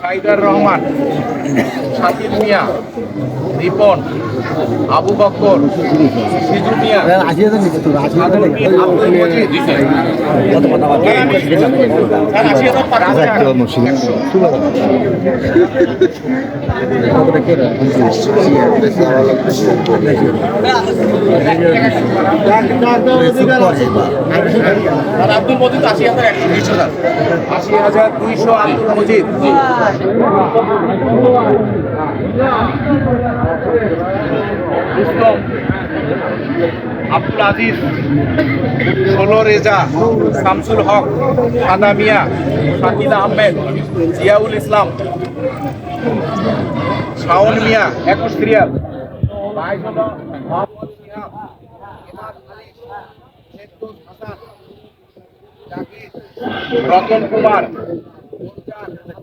সাইদার রহমান শাকিল মিয়া রিপন আবু বক্কর সিজু মিয়া আব্দুল মজিদ। আব্দুল মজিদ আশি হাজার একশো আশি হাজার দুইশো আব্দুল মজিদ। আব্দুল আজিজ, ষোলো রেজা, শামসুল হক, সাদা মিয়া শাকিল আহমেদ, জিয়াউল ইসলাম, শাওন মিয়া, একুশ জাকির রতন কুমার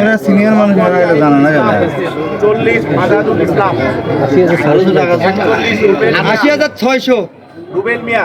এরা সিনিয়র মানুষ এরা জানে না জানা চল্লিশ। আশি হাজার ছয়শো। রুবেল মিয়া।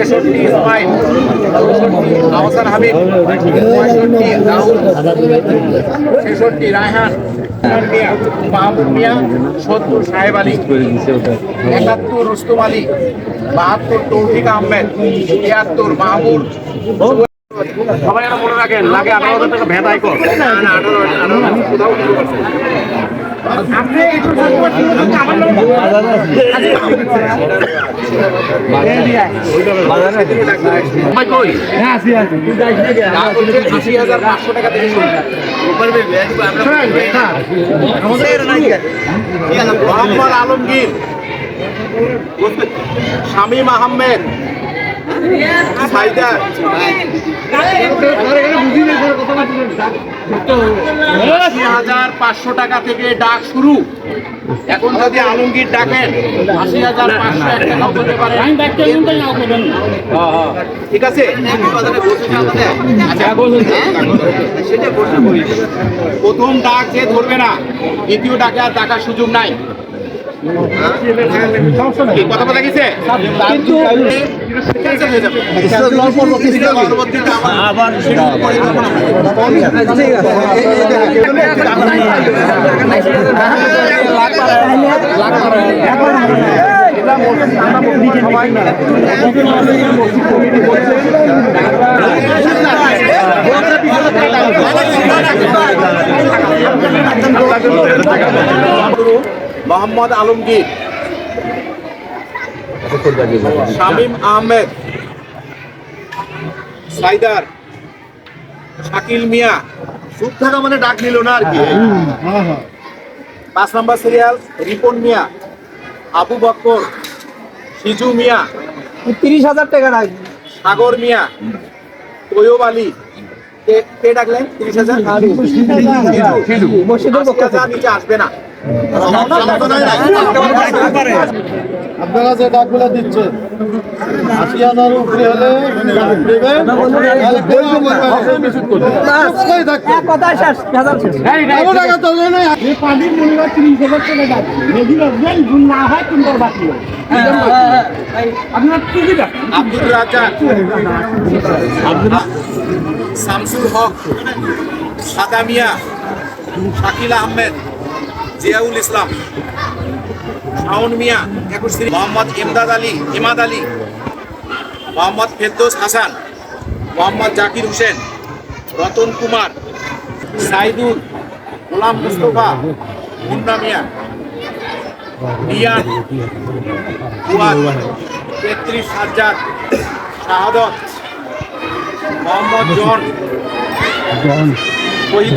তেষট্টি ইসমাইল চৌষট্টি আহসান হাবিব, পঁয়ষট্টি রাহুল, ছেষট্টি রায়হান মিয়া মিয়া, সত্তর সাহেব আলী, একাত্তর রুস্তম আলী, বাহাত্তর তৌফিক আহমেদ, তিয়াত্তর মাহমুদ সবাই মনে রাখেন, লাগে আঠারো হাজার টাকা ভেদাই কর আশি হাজার পাঁচশো টাকা থেকে শুরু মোহাম্মদ আলমগীর। শামীম আহমেদ। সাইদার হাজার পাঁচশো টাকা থেকে ডাক শুরু। এখন যদি আলমগীর ডাকেন আশি হাজার পাঁচশো এক টাকাও করতে পারেন হ্যাঁ, হ্যাঁ। ঠিক আছে? করি। প্রথম ডাক যে ধরবে না দ্বিতীয় ডাকে আর ডাকার সুযোগ নাই। কথা বলা গেছে? কিন্তু আবার আমরা মোহাম্মদ আলমগীর। শামীম আহমেদ। সাইদার। শাকিল মিয়া। সুখ থাকা মানে ডাক নিল না আর কি। পাঁচ নম্বর সিরিয়াল রিপন মিয়া। আবু বক্কর। সিজু মিয়া। তিরিশ হাজার টাকা রাখবি সাগর মিয়া। তৈয়ব আলী। কে- কে ডাকলেন? তিরিশ হাজার? নিচে আসবে না। আপনারা যে ডাকগুলো দিচ্ছেন আশি হাজার উপরে হলে পানির মূল্য তিরিশ হাজার টাকা যদি রাখবেন না হয় তিনবার বাকি আপনার কি আব্দুল শামসুল হক। সাদা মিয়া। শাকিল আহমেদ। জিয়াউল ইসলাম শাওন মিয়া একুশ মোহাম্মদ ইমদাদ আলী ইমাদ আলী মোহাম্মদ ফেরদৌস হাসান মোহাম্মদ জাকির হোসেন রতন কুমার সাইদুল গোলাম মুস্তফা মুন্না মিয়া রিয়ান তেত্রিশ সাজ্জাদ শাহাদত মোহাম্মদ জন শহীদ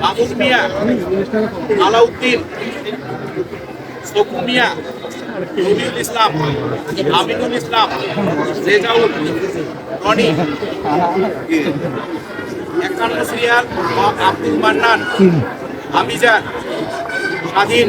মামুন মিয়া, আলাউদ্দিন সকু মিয়া, রবিউল ইসলাম, আমিনুল ইসলাম, রেজাউল, রনি, একান্ন সিরিয়াল, আব্দুল মান্নান আমিজান স্বাধীন।